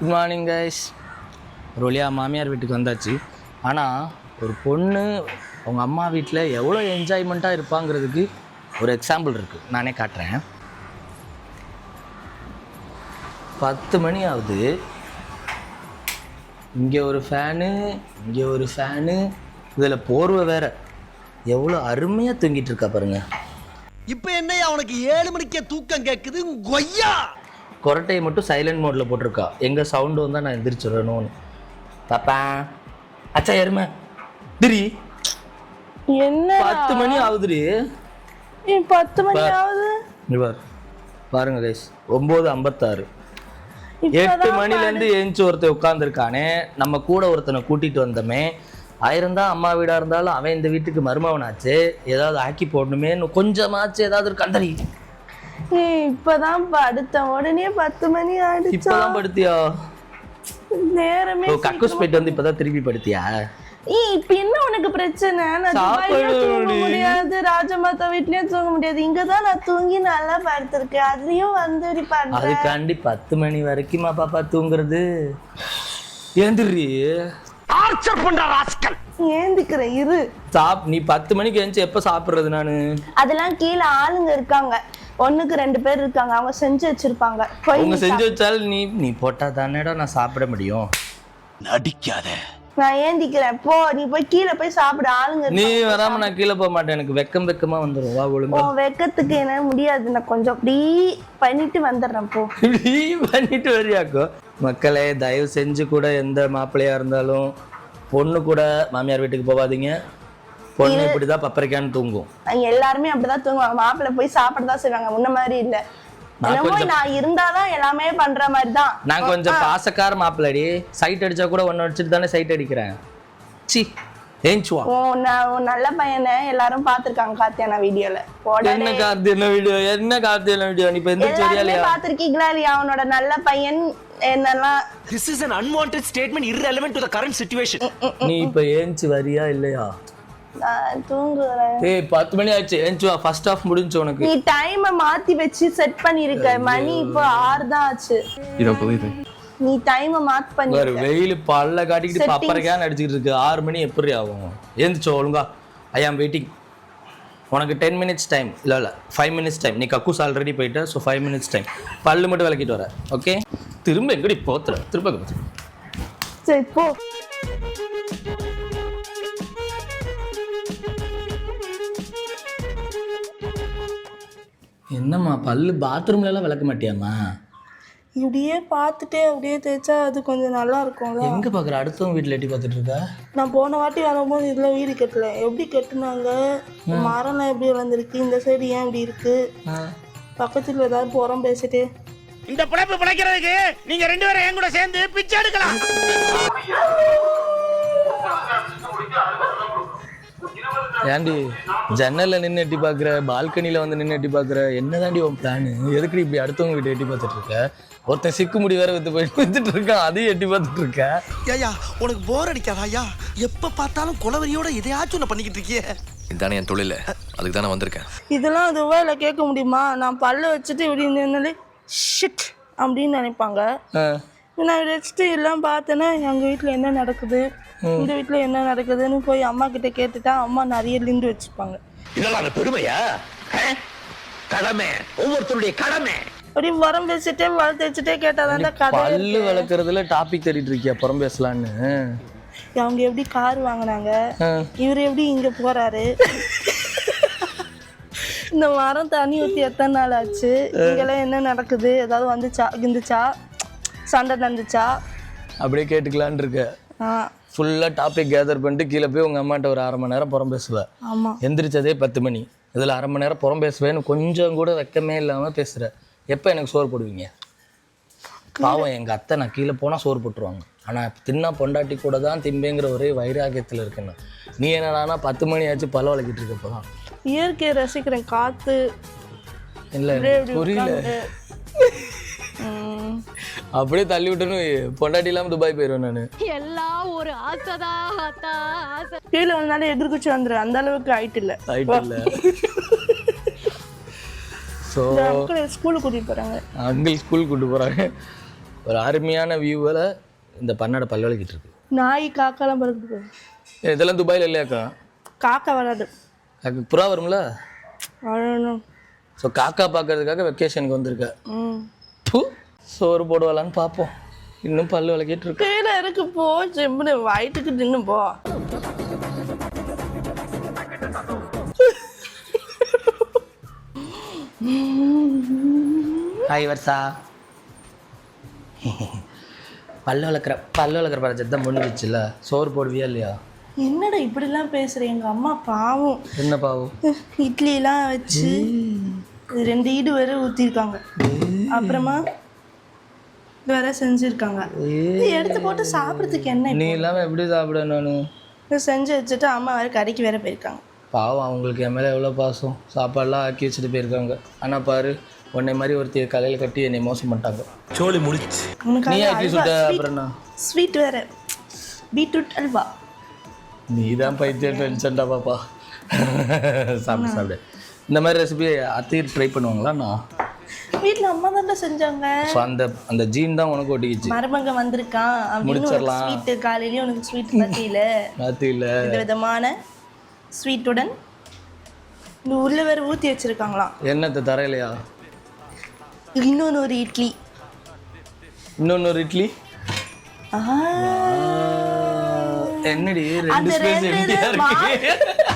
Good morning guys ஒரு வழியாக மாமியார் வீட்டுக்கு வந்தாச்சு. ஆனால் ஒரு பொண்ணு அவங்க அம்மா வீட்டில் எவ்வளோ என்ஜாய்மெண்ட்டாக இருப்பாங்கிறதுக்கு ஒரு எக்ஸாம்பிள் இருக்குது நானே காட்டுறேன். பத்து மணி ஆகுது. இங்கே ஒரு ஃபேனு இங்கே ஒரு ஃபேனு இதில் போர்வை வேற. எவ்வளோ அருமையாக தூங்கிட்டு இருக்கா பாருங்க. இப்போ என்ன அவனுக்கு ஏழு மணிக்கே தூக்கம் கேட்குது கொய்யா! கொரட்டையை மட்டும் சைலண்ட் மோடில் போட்டிருக்கா. எங்கே சவுண்டு வந்தால் நான் எந்திரிச்சிடணும்னு. பாப்பா அச்சா எருமை. திரி. என்ன பத்து மணி ஆகுதுடி. பத்து மணி ஆகுது? இவர் பாருங்க கைஸ் ஒம்பது ஐம்பத்தாறு. எட்டு மணிலேருந்து எழுந்துச்சு ஒருத்தன் உட்காந்துருக்கானே நம்ம கூட ஒருத்தனை கூட்டிகிட்டு வந்தோமே. ஆயிரம் தான் அம்மா வீடாக இருந்தாலும் அவன் இந்த வீட்டுக்கு மருமவனாச்சு ஏதாவது ஆக்கி போடணுமேன்னு கொஞ்சமாச்சு ஏதாவது ஒரு கந்தரி இப்பதான் படுத்தேன் உடனே பத்து மணி ஆயிடுச்சு? இப்போதான் படுத்தியா? நேரமே கக்கூஸ் போயிட்டு வந்து இப்போதான் திருப்பி படுத்தியா? ஏய் இப்ப என்ன உனக்கு பிரச்சனை? நான் தூங்க முடியாது. ராஜமாதா வீட்லயும் தூங்க முடியாது. இங்கதான் நான் தூங்கி நல்லா படுத்திருக்கேன். அதுலயும் வந்து அதுக்காண்டி பத்து மணி வரைக்குமா பாப்பா தூங்குறது? ஏந்திரி. ஆர்ச்சர் பண்ற ராஸ்கல். ஏந்திக்கிறேன் இரு. சாப் நீ பத்து மணிக்கு எழுந்துச்சு எப்போ சாப்பிட்றது நான்? அதெல்லாம் கீழே ஆளுங்க இருக்காங்க. ஒண்ணுக்கு ரெண்டு பேர் இருக்காங்க. அவங்க செஞ்சு வச்சிருப்பாங்க. அவங்க செஞ்சு வச்சாலும் நீ நீ போட்டா தானேடா நான் சாப்பிட முடியும். நடிக்காத. நான் ஏந்திக்கிறேன். போ நீ போய் கீழே போய் சாப்பிடு. ஆளுங்க நீ. வராம நான் கீழே போக மாட்டேன். எனக்கு வெக்கம் வெக்கமா வந்துடும் வா ஒழுங்கா. உன் வெக்கத்துக்கு என்ன முடியாது. நான் கொஞ்சம் அப்படி பண்ணிட்டு வந்துடுறேன் போ. இப்படி பண்ணிட்டு வரியாக்கோ? மக்களே தயவு செஞ்சு கூட எந்த மாப்பிள்ளையா இருந்தாலும் பொண்ணு கூட மாமியார் வீட்டுக்கு போகாதீங்க. பொண்ணு இப்படிதான் பப்பரைக்கான்னு தூங்கும். எல்லாருமே அப்படிதான் தூங்குவாங்க. மாப்பிள்ளை போய் சாப்பிடதான் செய்வாங்க. முன்ன மாதிரி இல்ல. நான் இருந்தாதான் எல்லாமே பண்ற மாதிரி தான் நான் கொஞ்சம் பாசக்கார மாப்பிள்ளடி. சைட் அடிச்சா கூட ஒன்னு அடிச்சுட்டு தானே சைட் அடிக்கிறேன். சி ஏஞ்சுவா. நல்ல பையனை எல்லாரும் பாத்திருக்காங்க காத்தியானா வீடியோல என்ன கார்த்தியன வீடியோ என்ன கார்த்தியன வீடியோ நீ இப்ப இல்லையா? பாத்திருக்கீங்களா இல்லையா? அவனோட நல்ல பையன் என்னெல்லாம் this is an unwanted statement irrelevant to the current situation. நீ இப்ப ஏஞ்சி வரியா இல்லையா? ஏய் பத்து மணி ஆச்சு. ஏஞ்சி வா ஃபர்ஸ்ட் ஆஃப் முடிஞ்சு உனக்கு. நீ டைமை மாத்தி வச்சு செட் பண்ணிருக்க. மணி இப்போ ஆறு தான் ஆச்சு? நீ டைமை பண்ணிருக்க. வெயில் பல்ல காட்டிக்கிட்டு. பப்பரைக்கான்னு அடிச்சுக்கிட்டு இருக்கு. ஆறு மணி எப்படி ஆகும்? ஏந்திச்சோ ஒழுங்கா. ஐ ஆம் வெயிட்டிங் உனக்கு டென் மினிட்ஸ் டைம் இல்லை இல்லை ஃபைவ் மினிட்ஸ் டைம் நீ கக்கூஸ் ஆல்ரெடி போயிட்ட ஸோ ஃபைவ் மினிட்ஸ் டைம் பல்லு மட்டும் விளக்கிட்டு வர ஓகே திரும்ப எங்கடி போத்துற? திரும்ப? சரி போ. என்னம்மா பல்லு பாத்ரூம்ல எல்லாம் விளக்க மாட்டியாம்மா? இப்படியே பார்த்துட்டே அப்படியே தேய்ச்சா அது கொஞ்சம் நல்லா இருக்கும்ல. எங்க பாக்குற? அடுத்தவங்க வீட்டுல எட்டி பார்த்துட்டு இருக்க? நான் போன வாட்டி வரும்போது இதில் வீடு கட்டல. எப்படி கட்டுனாங்க? மரம்லாம் எப்படி வளர்ந்துருக்கு? இந்த சைடு ஏன் இப்படி இருக்கு? பக்கத்தில் ஏதாவது புறம் பேசிட்டு. இந்த பிழைப்பு பிழைக்கிறதுக்கு நீங்க ரெண்டு பேரும் என் கூட சேர்ந்து பிச்சை எடுக்கலாம். ஏன்டி ஜன்னல்ல நின்று எட்டி பார்க்குற பால்கனியில் வந்து நின்று எட்டி பார்க்குற என்னதாண்டி உன் பிளானு எதுக்கு இப்படி அடுத்தவங்க வீட்டை எட்டி பார்த்துட்டு இருக்க? ஒருத்தன் சிக்கு முடி வேற வித்து போயிட்டு வித்துட்டு இருக்கான் அதையும் எட்டி பார்த்துட்டு இருக்க? ஐயா உனக்கு போர் அடிக்காதா ஐயா? எப்ப பார்த்தாலும் குலவரியோட எதையாச்சும் ஒண்ணு பண்ணிக்கிட்டு இருக்கியே. இதுதானே என் தொழில். அதுக்கு தான் நான் வந்திருக்கேன். இதெல்லாம் அதுவா இல்லை கேட்க முடியுமா? நான் பல்ல வச்சுட்டு இப்படி நின்னாலே ஷிட் அப்படின்னு நினைப்பாங்க. நான் வச்சுட்டு எல்லாம் பார்த்தேன்னா எங்கள் வீட்டில் என்ன நடக்குது? இந்த வீட்டில் என்ன நடக்குதுன்னு போய் அம்மா கிட்ட கேட்டுட்டா அம்மா நிறைய லிண்டு வச்சுப்பாங்க. இதெல்லாம் பெருமையா? கடமை. ஒவ்வொருத்தருடைய கடமை. அப்படி உரம் பேசிட்டே வளர்த்து வச்சுட்டே கேட்டால் தான் கதை பல்லு வளர்க்குறதுல டாபிக் தேடிட்டு இருக்கியா? புறம் பேசலான்னு. அவங்க எப்படி கார் வாங்கினாங்க? இவர் எப்படி இங்கே போறாரு? இந்த மரம் தண்ணி ஊற்றி எத்தனை நாள் ஆச்சு? இங்கெல்லாம் என்ன நடக்குது? ஏதாவது வந்துச்சா? கிந்துச்சா? சண்டை நடந்துச்சா? அப்படியே கேட்டுக்கலான்னு இருக்க. ஃபுல்லாக டாபிக் கேதர் பண்ணிட்டு கீழே போய் உங்கள் அம்மாட்ட ஒரு அரை மணி நேரம் புறம் பேசுவேன் எந்திரிச்சதே பத்து மணி. இதில் அரை மணி நேரம் புறம் பேசுவேன்னு கொஞ்சம் கூட வெக்கமே இல்லாமல் பேசுகிற எப்போ எனக்கு சோறு போடுவீங்க? பாவம் எங்கள் அத்தை நான் கீழே போனால் சோறு போட்டுருவாங்க. ஆனால் தின்னா பொண்டாட்டி கூட தான் திம்பேங்கிற ஒரே வைராக்கியத்தில் இருக்கேன் நான். நீ என்னடானா பத்து மணி ஆச்சு பல்ல வளக்கிட்டு இருக்க போதான் இயற்கையை ரசிக்கிறேன் காற்று இல்லை புரியல. அப்படியே தள்ளி விட்டேன்னு பொண்டாட்டி இல்லாமல் துபாய் போயிடுவேன் நான். எல்லாம் ஒரு ஆசைதான் ஆத்தா ஆசை. கீழே வந்தாலும் எதிர்குச்சி வந்துடும் அந்த அளவுக்கு ஹைட் இல்லை. ஆயிட்டு இல்லை. ஸோ ஸ்கூலுக்கு கூட்டிகிட்டு போகிறாங்க அங்கிள் ஸ்கூல் கூட்டு போகிறாங்க ஒரு அருமையான வியூவில் இந்த பண்ணாடை பல்வழிக்கிட்டு இருக்கு. நாய் காக்காலாம் பறக்குது இதெல்லாம் துபாயில் இல்லையாக்கா? காக்கா வராது. காக்கா புறா வரும்ல? அழணும் ஸோ காக்கா பார்க்கறதுக்காக வெக்கேஷனுக்கு வந்திருக்க. ம். சோறு போடுவாளான்னு பார்ப்போம் இன்னும் பல்லு விளக்கிட்டு இருக்கு. கீழே இருக்கு போ. செம்புனு வயிற்றுக்கு நின்று போ. ஹாய் வர்ஷா பல்லு வளர்க்குற பல்லு வளர்க்குற தான் முடிஞ்சிச்சுல சோறு போடுவியா இல்லையா? என்னடா இப்படிலாம் பேசுற? எங்க அம்மா பாவம். என்ன பாவம்? இட்லிலாம் வச்சு ரெண்டு ஈடு வேற ஊற்றிருக்காங்க அப்புறமா? வேற செஞ்சுருக்காங்க. எடுத்து போட்டு சாப்பிட்றதுக்கு என்ன நீ இல்லாமல் எப்படி சாப்பிட நான்? செஞ்சு வச்சுட்டு அம்மா வேற கடைக்கு வேற போயிருக்காங்க. பாவம் அவங்களுக்கு என் மேலே எவ்வளோ பாசம்? சாப்பாடெல்லாம் ஆக்கி வச்சுட்டு போயிருக்காங்க. ஆனால் பாரு உன்னை மாதிரி ஒருத்தைய கலையில் கட்டி என்னை மோசம் பண்ணிட்டாங்க. சோலி முடிச்சு. உனக்கு நீ ஆக்கி சுட்ட அப்புறம் ஸ்வீட் வேற. பீட்ரூட் அல்வா. நீ தான் பைத்தியம் டென்ஷன்டா பாப்பா. சாப்பிடு சாப்பிடு. இந்த மாதிரி ரெசிபி அத்தையும் ட்ரை பண்ணுவாங்களா நான் வீட்டில் அம்மா தானே செஞ்சாங்க. ஸோ அந்த அந்த ஜீன் தான் உனக்கு ஒட்டிக்கிச்சு. மருமக வந்திருக்கான் அப்படின்னு. ஸ்வீட்டு காலையிலயும் உனக்கு ஸ்வீட் பத்தியில மாற்றி இல்லை வித விதமான ஸ்வீட்டுடன் இந்த உள்ள வேற ஊற்றி வச்சிருக்காங்களாம். என்னத்தை தரையிலையா? இன்னொன்று ஒரு இட்லி. இன்னொன்று ஒரு இட்லி? என்னடி ரெண்டு ஸ்பேஸ் எம்டியா இருக்கு.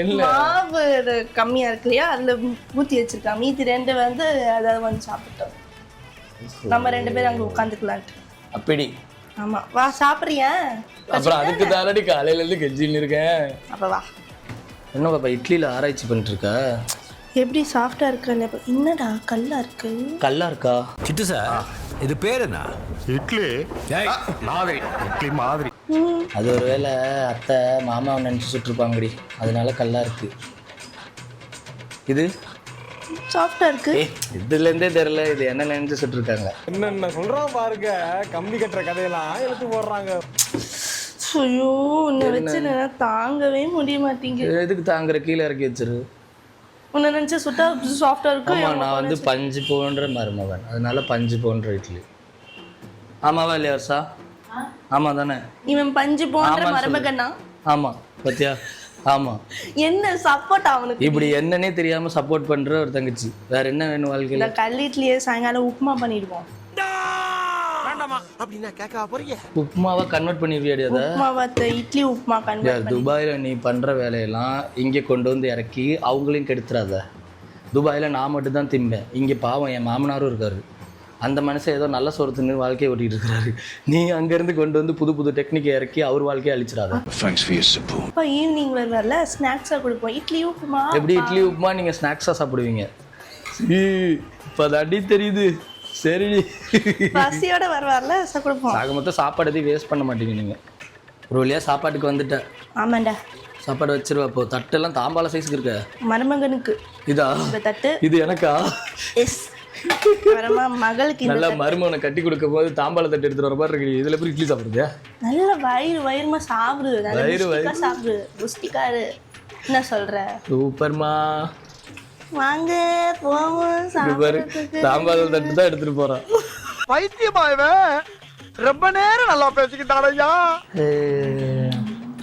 மாவு இது கம்மியா இருக்கு இல்லையா? அதுல ஊற்றி வச்சிருக்காங்க. மீதி ரெண்டு வந்து அதை வந்து சாப்பிட்டோம். நம்ம ரெண்டு பேரும் அங்க உட்காந்துக்கலான்ட்டு. அப்படி. ஆமா. வா சாப்பிட்றியா? அப்புறம் அதுக்கு தானடி காலையிலேருந்து கெஞ்சின்னு இருக்கேன். அப்ப வா. என்ன பாப்பா இட்லியில் ஆராய்ச்சி பண்ணிட்டு இருக்க எப்படி சாஃப்டா இருக்கு? என்னடா கல்லா இருக்கு? கல்லா இருக்கா? சிட்டு சார் இது பேர் என்ன? இட்லி. மாதிரி. இட்லி மாதிரி. அது ஒரு வேளை அத்தை மாமாவை நினச்சி சுட்டுருப்பாங்கடி. அதனால கல்லா இருக்கு. இது? சாஃப்டா இருக்கு. இதுலேருந்தே தெரில இது என்ன நினைச்சு சுட்டுருக்காங்க. என்னென்ன சொல்றான் பாருங்க கம்பி கட்டுற கதையெல்லாம் எடுத்து போடுறாங்க. ஐயோ உன்னை வச்சு என்னால தாங்கவே முடிய மாட்டேங்குது. எதுக்கு தாங்குற? கீழே இறக்கி வச்சிரு. உன்னை நினைச்சா சுட்டா சாஃப்டா இருக்கும் ஆமாம் நான் வந்து பஞ்சு போன்ற மருமகன். அதனால பஞ்சு போன்ற இட்லி. ஆமாவா இல்லையா வருஷா ஆமாம் தானே இவன் பஞ்சு போன்ற. மருமகனா? ஆமாம் பத்தியா? ஆமாம் என்ன சப்போர்ட் அவனுக்கு? இப்படி என்னன்னே தெரியாமல் சப்போர்ட் பண்ணுற ஒரு தங்கச்சி. வேற என்ன வேணும் வாழ்க்கையில்? இந்த கல்லிட்லியே சாயங்காலம் உப்புமா பண்ணிடுவோம். உப்புமாவை கன்வெர்ட் அதை? வத்த இட்லி உப்புமா கன்வெர்ட் துபாயில் நீ பண்ணுற வேலையெல்லாம் இங்கே கொண்டு வந்து இறக்கி அவங்களையும் கெடுத்துறாத. துபாயில் நான் மட்டும் தான் திம்பேன். இங்கே பாவம் என் மாமனாரும் இருக்காரு. அந்த மனுஷன் ஏதோ நல்ல சோறு வாழ்க்கையை ஓட்டிகிட்டு இருக்கிறாரு. நீ அங்கேருந்து கொண்டு வந்து புது புது டெக்னிக்கை இறக்கி அவர் வாழ்க்கையை அழிச்சிடாத. அப்பா ஈவினிங் வருவார்ல ஸ்நாக்ஸா கொடுப்போம். இட்லி உப்புமா? எப்படி இட்லி உப்புமா? நீங்கள் ஸ்நாக்ஸாக சாப்பிடுவீங்க. இப்போ அடி தெரியுது. சரி. பசியோட வருவார்ல ச கொடுப்போம். ஆக மொத்தம் சாப்பாடு எதையும் வேஸ்ட் பண்ண மாட்டீங்க நீங்கள் ஒரு வழியாக சாப்பாட்டுக்கு வந்துட்டேன் ஆமாண்டா. சாப்பாடு வச்சிருவா இப்போ தட்டெல்லாம் தாம்பால சைஸுக்கு இருக்க? மருமகனுக்கு. இதா? இந்த தட்டு. இது எனக்கா? எஸ் மகளுக்கு நல்லா மருமகனை கட்டி கொடுக்கும் போது தாம்பால தட்டு எடுத்துட்டு வர மாதிரி இருக்கு. இதுல போய் இட்லி சாப்பிடுறியா? நல்ல வயிறு வயிறுமா சாப்பிடு நல்ல வயிறு, புஷ்டிக்கா சாப்பிடு புஷ்டிக்காரு என்ன சொல்ற? சூப்பர்மா. வாங்க போவோம் தாம்பால தட்டு தான் எடுத்துட்டு போறான். பைத்தியமா இவன்? ரொம்ப நேரம் நல்லா பேசிக்கிட்டாடையா ஏய்,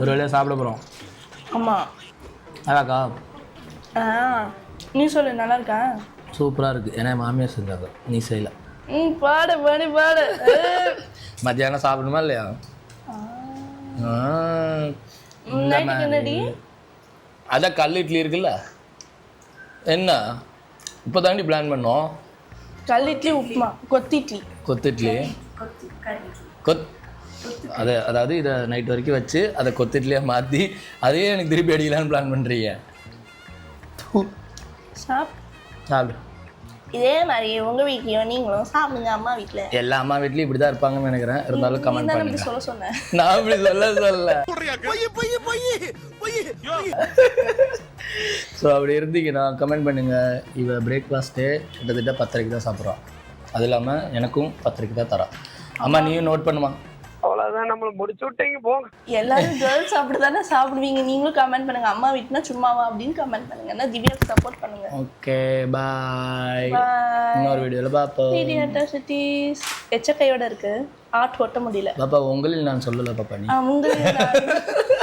ஒரு வழியா சாப்பிட போறோம். ஆமா. அதாக்கா ஆ நீ சொல்லு நல்லா இருக்கா சூப்பரா இருக்கு. ஏன்னா மாமியார் செஞ்சாங்க. நீ செய்யல. ம் பாடு பாடு பாடு. மத்தியானம் சாப்பிடணுமா இல்லையா? ஆ, இந்த மாதிரி. அதான் கல் இட்லி இருக்குல்ல? என்ன? இப்போ தாண்டி பிளான் பண்ணோம். கல் இட்லி உப்புமா. கொத்து இட்லி. கொத்து இட்லி. கொத் அதை அதாவது இதை நைட் வரைக்கும் வச்சு அதை கொத்து இட்லியாக மாற்றி அதையே எனக்கு திருப்பி அடிக்கலான்னு பிளான் பண்ணுறீங்க சாப் சாப்பிடு. இதே மாதிரி உங்க வீட்லயும் நீங்களும் சாப்பிடுங்க அம்மா வீட்ல. எல்லா அம்மா வீட்லேயும் இப்படி தான் இருப்பாங்கன்னு நினைக்கிறேன். இருந்தாலும் கமெண்ட் பண்ணுங்க. சொல்ல சொன்ன. நான் இப்படி சொல்ல சொல்ல பொய் பொய் பொய் பொய். ஸோ அப்படி இருந்தீங்கன்னா கமெண்ட் பண்ணுங்க. இவ பிரேக்ஃபாஸ்ட்டு கிட்டத்தட்ட பத்தரைக்கு தான் சாப்பிட்றான் அது இல்லாமல் எனக்கும் பத்தரைக்கு தான் தரான் அம்மா நீயும் நோட் பண்ணுமா? நம்மள முடிச்சு விட்டீங்க போங்க. எல்லாரும் கேர்ள்ஸ் அப்படிதானே சாப்பிடுவீங்க. நீங்களும் கமெண்ட் பண்ணுங்க. அம்மா வீட்டுனா சும்மாவா அப்படின்னு கமெண்ட் பண்ணுங்க. என்ன திவ்யாவுக்கு சப்போர்ட் பண்ணுங்க. Okay bye. இன்னொரு வீடியோவில் பார்ப்போம் வீடியோ சிட்டிஸ் எச்சக்கையோட இருக்கு. ஆர்ட் ஒட்ட முடியல. பாப்பா உங்களில் நான் சொல்லலை பாப்பா நீ. உங்களில் நான்.